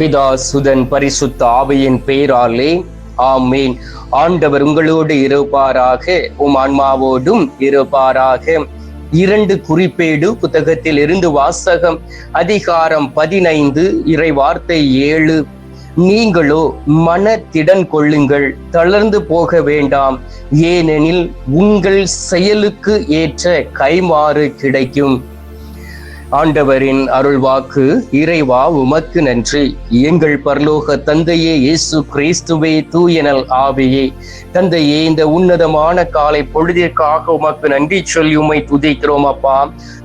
பிதா சுதன் பரிசுத்த ஆவையின் பெயராலே ஆமேன். ஆண்டவர் உங்களோடு இருப்பாராக உம் ஆன்மாவோடும் இருப்பாராக. இரண்டு குறிப்பேடு புத்தகத்தில் இருந்து வாசகம் அதிகாரம் பதினைந்து இறை வார்த்தை ஏழு. நீங்களோ மனத்திடன் கொள்ளுங்கள் தளர்ந்து போக வேண்டாம். ஏனெனில் உங்கள் செயலுக்கு ஏற்ற கைமாறு கிடைக்கும். ஆண்டவரின் அருள்வாக்கு இறைவா உமக்கு நன்றி. எங்கள் பரலோக தந்தையே இயேசு கிறிஸ்துவே தூயனல் ஆவியே. தந்தையே இந்த உன்னதமான காலை பொழுதிற்காக உமக்கு நன்றி சொல்லி உமை துதிக்கிறோம் அப்பா.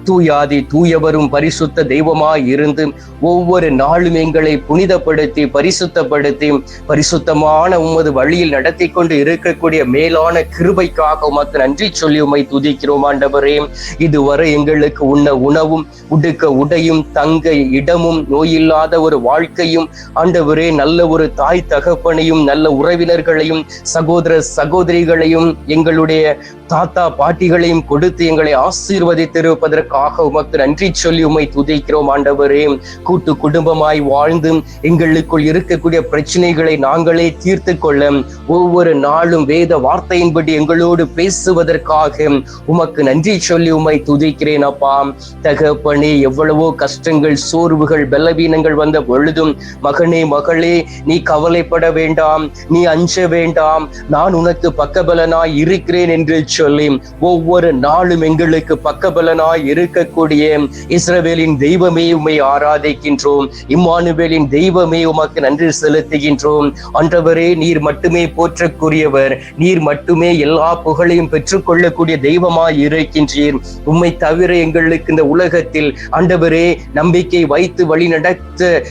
தூயாதி தூயவரும் பரிசுத்த தெய்வமாய் இருந்து ஒவ்வொரு நாளும் எங்களை புனிதப்படுத்தி பரிசுத்தப்படுத்தி பரிசுத்தமான உமது வழியில் நடத்தி கொண்டு இருக்கக்கூடிய மேலான கிருபைக்காக உமக்கு நன்றி சொல்லி உமை துதிக்கிறோம் ஆண்டவரே. இதுவரை எங்களுக்கு உண்ண உணவும் உடுக்க உடையும் தங்க இடமும் நோயில்லாத ஒரு வாழ்க்கையும் ஆண்டவரே நல்ல ஒரு தாய் தகப்பனையும் நல்ல உறவினர்களையும் சகோதர சகோதரிகளையும் எங்களுடைய தாத்தா பாட்டிகளையும் கொடுத்து எங்களை ஆசீர்வதித்திருப்பதற்காக உமக்கு நன்றி சொல்லி உமை துதிக்கிறோம் ஆண்டவரே. கூட்டு குடும்பமாய் வாழ்ந்து எங்களுக்குள் இருக்கக்கூடிய பிரச்சனைகளை நாங்களே தீர்த்து கொள்ள ஒவ்வொரு நாளும் வேத வார்த்தையின்படி எங்களோடு பேசுவதற்காக உமக்கு நன்றி சொல்லி உமை துதிக்கிறேன் அப்பா. தகப்பனே எவ்வளவோ கஷ்டங்கள் சோர்வுகள் பலவீனங்கள் வந்த பொழுதும் மகனே மகளே நீ கவலைப்பட வேண்டாம் நீ அஞ்ச வேண்டாம் நான் உனக்கு பக்கபலனாய் இருக்கிறேன் என்று சொல்லி ஒவ்வொரு நாளும் எங்களுக்கு பக்கபலனாய் இருக்கக்கூடிய இஸ்ரவேலின் தெய்வமே உம்மை ஆராதிக்கின்றோம். இம்மானுவேலின் தெய்வமே உமக்கு நன்றி செலுத்துகின்றோம். ஆண்டவரே நீர் மட்டுமே போற்றக்கூடியவர். நீர் மட்டுமே எல்லா புகழையும் பெற்றுக்கொள்ளக்கூடிய தெய்வமாய் இருக்கின்றீர். உம்மை தவிர எங்களுக்கு இந்த உலகத்தில் ஆண்டவரே நம்பிக்கை வைத்து வழி நடத்த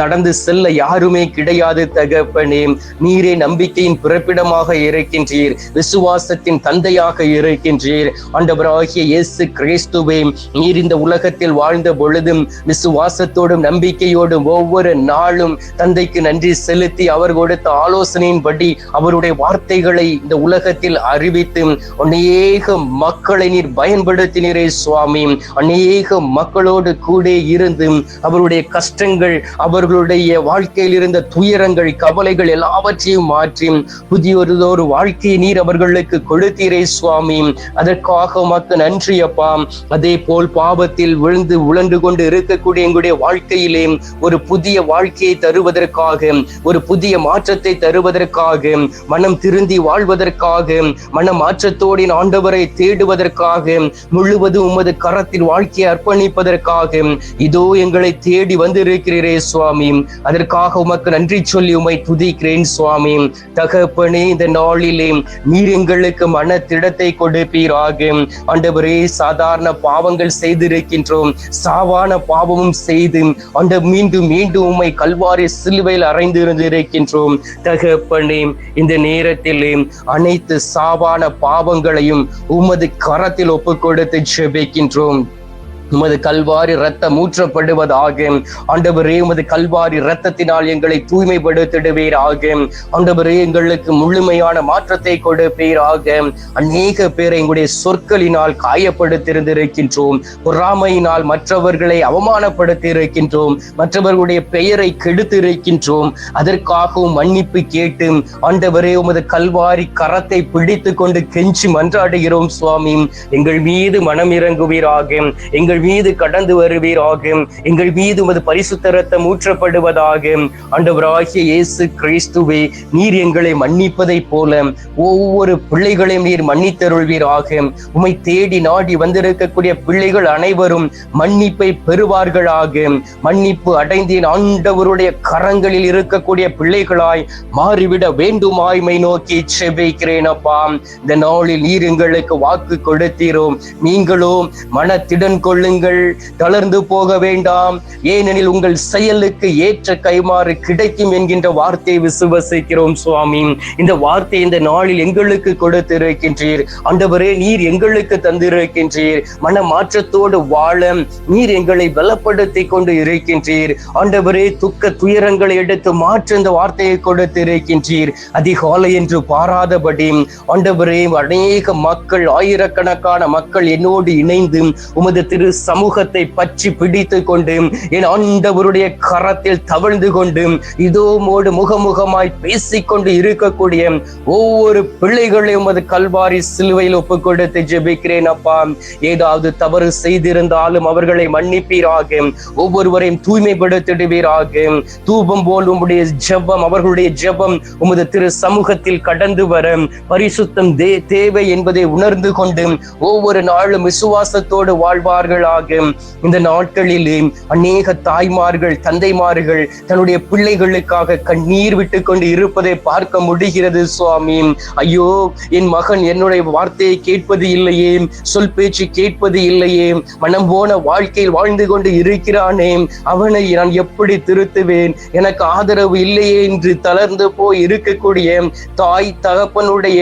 நடந்து செல்ல யாருமே கிடையாது தகப்பனே. நீரே நம்பிக்கையின் பிறப்பிடமாக இருக்கின்றீர். விசுவாசத்தின் தந்தையாக இருக்கின்றீர். ஆண்டவராகிய இயேசு கிறிஸ்துவே நீர் இந்த உலகத்தில் வாழ்ந்த பொழுதும் விசுவாசத்தோடும் நம்பிக்கையோடும் ஒவ்வொரு நாளும் தந்தைக்கு நன்றி செலுத்தி அவர் கொடுத்த ஆலோசனையின்படி அவருடைய வார்த்தைகளை இந்த உலகத்தில் அறிவித்து அநேக மக்களை நீர் பயன்படுத்தினீரே சுவாமி. அநேக மக்கள் மக்களோடு கூட இருந்து அவருடைய கஷ்டங்கள் அவர்களுடைய வாழ்க்கையில் இருந்த துயரங்கள் கவலைகள் எல்லாவற்றையும் மாற்றி புதிய ஒரு வாழ்க்கையை நீர் அவர்களுக்கு கொடுத்தீரே சுவாமி. அதற்காக உமக்கு நன்றி அப்பா. அதே போல் பாவத்தில் விழுந்து உழந்து கொண்டு இருக்கக்கூடிய எங்களுடைய வாழ்க்கையிலே ஒரு புதிய வாழ்க்கையை தருவதற்காக ஒரு புதிய மாற்றத்தை தருவதற்காக மனம் திருந்தி வாழ்வதற்காக மன மாற்றத்தோடின் ஆண்டவரை தேடுவதற்காக முழுவதும் உமது கரத்தில் வாழ்க்கையை அர்ப்பணிப்பதற்காக இதோ எங்களை தேடி வந்திருக்கிறீரே சுவாமி. அதற்காக உமக்கு நன்றி சொல்லி உமை துதிக்கிறேன் சுவாமி. தகப்பனே இந்த நாளிலே நீர் எங்களுக்கு மன திடத்தை கொடுப்பீராக. ஆண்டவரே சாதாரண பாவங்கள் செய்திருக்கின்றோம். சாவான பாவமும் செய்து அந்த மீண்டும் மீண்டும் உம்மை கல்வாரி சிலுவையில் அறைந்திருந்திருக்கின்றோம். தகப்பனே இந்த நேரத்திலே அனைத்து சாவான பாவங்களையும் உமது கரத்தில் ஒப்புக்கொடுத்து கொடுத்து ஜெபிக்கின்றோம். உமது கல்வாரி ரத்தம் ஊற்றப்படுவதாக. ஆண்டவரே உமது கல்வாரி ரத்தத்தினால் எங்களை தூய்மைப்படுத்திடுவீராக. ஆண்டவரே எங்களுக்கு முழுமையான மாற்றத்தை கொடுப்பீராக. அநேக பேரை எங்களுடைய சொற்களினால் காயப்படுத்தியிருந்திருக்கின்றோம். பொறாமையினால் மற்றவர்களை அவமானப்படுத்தி இருக்கின்றோம் மற்றவர்களுடைய பெயரை கெடுத்து இருக்கின்றோம் அதற்காகவும் மன்னிப்பு கேட்டு ஆண்டவரே உமது கல்வாரி கரத்தை பிடித்து கொண்டு கெஞ்சி மன்றாடுகிறோம் சுவாமி. எங்கள் மீது மனம் இறங்குவீராக எங்கள் எங்கள் மீது கடந்து வருவீராக எங்கள் மீது உமது பரிசுத்த ரத்தம் ஊற்றப்படுவதாக ஆண்டவராகிய இயேசு கிறிஸ்துவே நீர் எங்களை மன்னிப்பதைப் போல ஒவ்வொரு பிள்ளைகளையும் நீர் மன்னித்தருள்வீராக உமை தேடி நாடி வந்திருக்கக்கூடிய பிள்ளைகள் அனைவரும் மன்னிப்பை பெறுவார்களாக மன்னிப்பு அடைந்தேன். ஆண்டவருடைய கரங்களில் இருக்கக்கூடிய பிள்ளைகளாய் மாறிவிட வேண்டுமாய்மை நோக்கி செபிக்கிறேன் அப்பா. இந்த நாளில் நீர் எங்களுக்கு வாக்கு கொடுத்தீரோம். நீங்களோ மனத்திடன் கொள்ளுங்கள் தளர்ந்து போக வேண்டாம். ஏனெனில் உங்கள் செயலுக்கு ஏற்ற கைமாறு கிடைக்கும் என்கின்ற வார்த்தையை விசுவசிக்கிறோம் சுவாமி. இந்த வார்த்தை இந்த நாளில் எங்களுக்கு கொடுத்திருக்கின்றீர். அண்டவரே நீர் எங்களுக்கு தந்திருக்கின்றீர். மன மாற்றத்தோடு வாழ நீர் எங்களை பலப்படுத்தி கொண்டு இருக்கின்றீர். ஆண்டவரே துக்க துயரங்களை எடுத்து மாற்ற இந்த வார்த்தையை கொடுத்திருக்கின்றீர். அதிகாலை என்று பாராதபடி ஆண்டவரே அநேக மக்கள் ஆயிரக்கணக்கான மக்கள் என்னோடு இணைந்து உமது திரு சமூகத்தை பற்றி பிடித்து கொண்டு என் ஆண்டவருடைய கரத்தில் தவழ்ந்து கொண்டு இதோ மோடு முகமுகமாய் பேசிக்கொண்டு இருக்கக்கூடிய ஒவ்வொரு பிள்ளைகளையும் அது கல்வாரி சிலுவையில் ஒப்பு கொடுத்து ஜெபிக்கிறேன் அப்பா. ஏதாவது தவறு செய்திருந்தாலும் அவர்களை மன்னிப்பீராக. ஒவ்வொருவரையும் தூய்மைப்படுத்திடுவீராக. தூபம் போல் உம்முடைய ஜெபம் அவர்களுடைய ஜெபம் உமது திரு சமூகத்தில் கடந்து வர பரிசுத்தம் தே தேவை என்பதை உணர்ந்து கொண்டு ஒவ்வொரு நாளும் விசுவாசத்தோடு வாழ்வார்கள்? வாழ்வார்களாக இந்த நாட்களிலே அநேக தாய்மார்கள் தந்தைமார்கள் தன்னுடைய பிள்ளைகளுக்காக கண்ணீர் விட்டு கொண்டு இருப்பதை பார்க்க முடிகிறது சுவாமி. ஐயோ என் மகன் என்னுடைய வார்த்தையை கேட்பது இல்லையே சொல் பேச்சு கேட்பது இல்லையே மனம் போன வாழ்க்கையில் வாழ்ந்து கொண்டு இருக்கிறானே அவனை நான் எப்படி திருத்துவேன்? எனக்கு ஆதரவு இல்லையே என்று தளர்ந்து போய் இருக்கக்கூடிய தாய் தகப்பனுடைய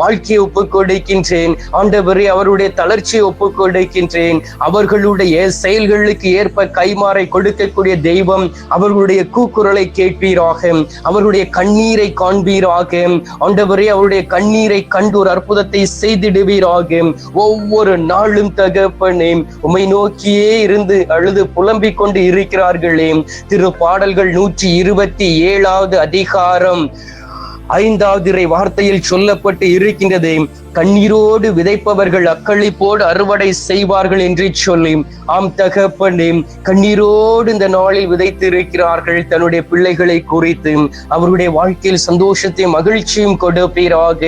வாழ்க்கையை ஒப்புக் கொடுக்கின்றேன் ஆண்டவரே அவருடைய தளர்ச்சியை ஒப்புக் கொடுக்கின்றேன் அவர் அவர்களுடைய செயல்களுக்கு ஏற்ப கைமாறை கொடுக்கக்கூடிய தெய்வம் அவர்களுடைய கூக்குரலை கேட்பீராக. அவர்களுடைய கண்ணீரை காண்பீராக. ஆண்டவரே அவருடைய கண்ணீரை கண்டு ஒரு அற்புதத்தை செய்திடுவீராக. ஒவ்வொரு நாளும் தகப்பனே உமை நோக்கியே இருந்து அழுது புலம்பிக் கொண்டு இருக்கிறார்களே. திரு பாடல்கள் நூற்றி இருபத்தி ஏழாவது அதிகாரம் ஐந்தாவது இறை வார்த்தையில் சொல்லப்பட்டு இருக்கின்றது. கண்ணீரோடு விதைப்பவர்கள் அக்களிப்போடு அறுவடை செய்வார்கள் என்று சொல்லி ஆம் தகப்பனே கண்ணீரோடு இந்த நாளில் விதைத்திருக்கிறார்கள் தன்னுடைய பிள்ளைகளை குறித்து. அவருடைய வாழ்க்கையில் சந்தோஷத்தையும் மகிழ்ச்சியும் கொடுப்பீராக.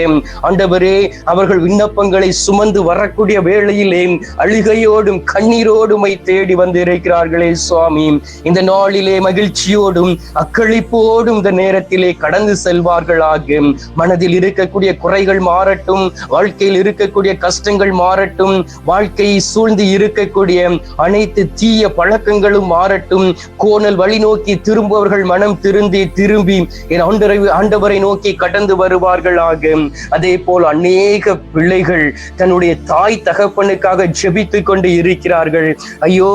ஆண்டவரே அவர்கள் விண்ணப்பங்களை சுமந்து வரக்கூடிய வேளையிலே அழுகையோடும் கண்ணீரோடுமை தேடி வந்து இருக்கிறார்களே சுவாமி. இந்த நாளிலே மகிழ்ச்சியோடும் அக்களிப்போடும் இந்த நேரத்திலே கடந்து செல்வார்களாக. மனதில் இருக்கக்கூடிய குறைகள் மாறட்டும் வாழ்க்கையில் இருக்கக்கூடிய கஷ்டங்கள் மாறட்டும் வாழ்க்கையை சூழ்ந்து இருக்கக்கூடிய அனைத்து தீய பழக்கங்களும் மாறட்டும். கோணல் வழி நோக்கி திரும்பவர்கள் மனம் திருந்தி திரும்பி என் ஆண்டவரை ஆண்டவரை நோக்கி கடந்து வருவார்களாக. அதே போல் அநேக பிள்ளைகள் தன்னுடைய தாய் தகப்பனுக்காக ஜெபித்து கொண்டு இருக்கிறார்கள். ஐயோ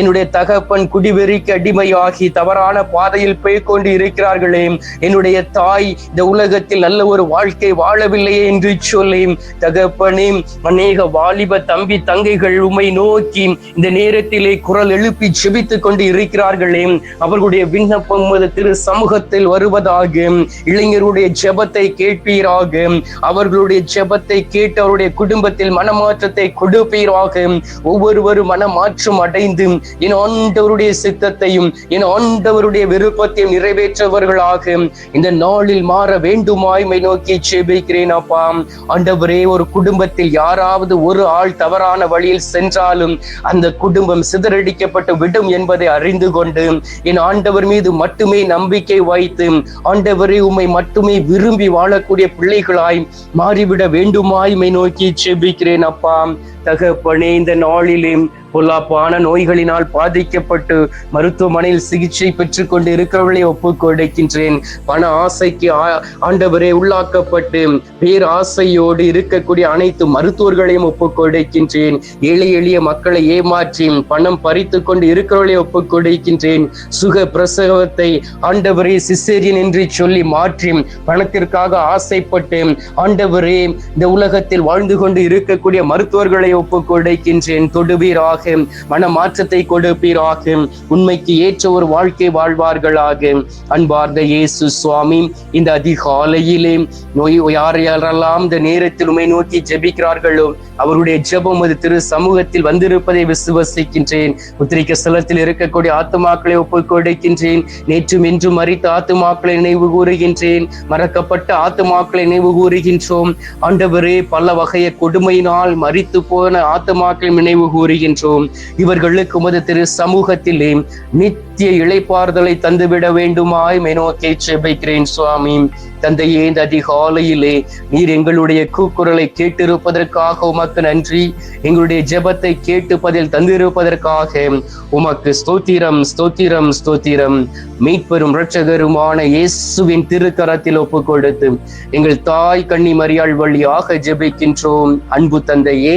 என்னுடைய தகப்பன் குடிவெறிக்கு அடிமையாகி தவறான பாதையில் போய் கொண்டு இருக்கிறார்களே. என்னுடைய தாய் இந்த உலகத்தில் நல்ல ஒரு வாழ்க்கை வாழவில்லையே என்று சொல்லி தகப்பனே அநேக வாலிப தம்பி தங்கைகள் உமை நோக்கி இந்த நேரத்திலே குரல் எழுப்பி செபித்துக் கொண்டு இருக்கிறார்களே. அவர்களுடைய விண்ணப்பம் திரு சமூகத்தில் வருவதாக இளைஞருடைய ஜெபத்தை கேட்பீராக அவர்களுடைய ஜெபத்தை கேட்டு அவருடைய குடும்பத்தில் மனமாற்றத்தை கொடுப்பீராக. ஒவ்வொருவரும் மனமாற்றம் அடைந்து என் ஆண்டவருடைய சித்தத்தையும் என் ஆண்டவருடைய விருப்பத்தையும் நிறைவேற்றவர்களாக இந்த நாளில் மாற வேண்டுமாய்மை நோக்கி செபிக்கிறேன் அப்பா. ஆண்டவர் ஒரு குடும்பத்தில் யாராவது ஒரு ஆள் தவறான வழியில் சென்றாலும் அந்த குடும்பம் சிதறடிக்கப்பட்டு விடும் என்பதை அறிந்து கொண்டு என் ஆண்டவர் மீது மட்டுமே நம்பிக்கை வைத்து ஆண்டவரே உம்மை மட்டுமே விரும்பி வாழக்கூடிய பிள்ளைகளாய் மாறிவிட வேண்டுமாய்மை நோக்கி செபிக்கிறேன் அப்பா. தகப்பனே இந்த நாளிலும் பொல்லாப்பான நோய்களினால் பாதிக்கப்பட்டு மருத்துவமனையில் சிகிச்சை பெற்றுக் கொண்டு இருக்கிறவர்களை ஒப்புக்கொடுக்கின்றேன் பண ஆசைக்கு ஆண்டவரே உள்ளாக்கப்பட்டு பேர் ஆசையோடு இருக்கக்கூடிய அனைத்து மருத்துவர்களையும் ஒப்புக்கொடுக்கின்றேன் ஏழை எளிய மக்களை ஏமாற்றி பணம் பறித்து கொண்டு இருக்கிறவர்களை ஒப்புக்கொடுக்கின்றேன் சுக பிரசவத்தை ஆண்டவரே சிசேரியன் என்று சொல்லி மாற்றி பணத்திற்காக ஆசைப்பட்டு ஆண்டவரே இந்த உலகத்தில் வாழ்ந்து கொண்டு இருக்கக்கூடிய மருத்துவர்களை ஒப்புக் கொடுக்கின்றேன். தொடுவீராக. மன மாற்றத்தை கொடுப்பீராக. உண்மைக்கு ஏற்ற ஒரு வாழ்க்கை வாழ்வார்களாக. அன்பார்ந்த இயேசு சுவாமி இந்த அதிகாலையிலே நோய் யார் யாரெல்லாம் இந்த நேரத்தில் உமை நோக்கி ஜெபிக்கிறார்களோ அவருடைய ஜெபம் அது திரு சமூகத்தில் வந்திருப்பதை விசுவசிக்கின்றேன். உத்திரிக்க ஸ்தலத்தில் இருக்கக்கூடிய ஆத்துமாக்களை ஒப்புக் கொடுக்கின்றேன். நேற்றும் இன்றும் மறித்த ஆத்துமாக்களை நினைவு கூறுகின்றேன். மறக்கப்பட்ட ஆத்துமாக்களை நினைவு கூறுகின்றோம். ஆண்டவரே பல வகைய கொடுமையினால் மறித்து போ போன ஆத்மாக்கள் நினைவு கூறுகின்றோம். இவர்களுக்கு உமது திரு சமூகத்திலே நித்திய இழைப்பாறுதலை தந்துவிட வேண்டுமாய் மெனோக்கை செபிக்கிறேன் சுவாமி. தந்தையே இந்த அதிகாலையிலே நீர் எங்களுடைய கூக்குரலை கேட்டிருப்பதற்காக உமக்கு நன்றி. எங்களுடைய ஜெபத்தை கேட்டு பதில் தந்திருப்பதற்காக உமக்கு ஸ்தோத்திரம் ஸ்தோத்திரம் ஸ்தோத்திரம். மீட்பெரும் இரட்சகருமான இயேசுவின் திருக்கரத்தில் ஒப்பு கொடுத்து எங்கள் தாய் கண்ணி மரியாள் வழியாக ஜெபிக்கின்றோம். அன்பு தந்தையே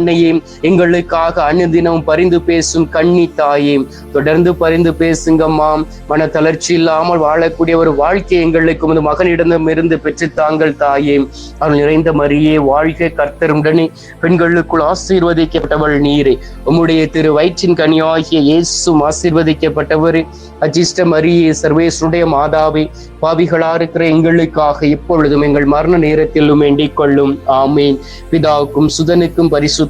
அன்னையே எங்களுக்காக அனுதினம் பரிந்து பேசும் கண்ணி தாயே. தொடர்ந்து பரிந்து பேசுங்கம்மா. மன தளர்ச்சி இல்லாமல் வாழக்கூடிய ஒரு வாழ்க்கை எங்களுக்கு உமது மகனிடம் இருந்து பெற்று தாங்கள் தாயே. அவள் நிறைந்த மரியே வாழ்க்கை கர்த்தருடனே பெண்களுக்குள் ஆசீர்வதிக்கப்பட்டவள் நீரே. உம்முடைய திரு வயிற்றின் கனியாகிய இயேசும் ஆசீர்வதிக்கப்பட்டவர். அஜிஷ்ட மரியே சர்வேஸ்வருடைய மாதாவே. பாவிகளா இருக்கிற எங்களுக்காக இப்பொழுதும் எங்கள் மரண நேரத்திலும் வேண்டிக் கொள்ளும். ஆமீன். பிதாவுக்கும் சுதனுக்கும் பரிசு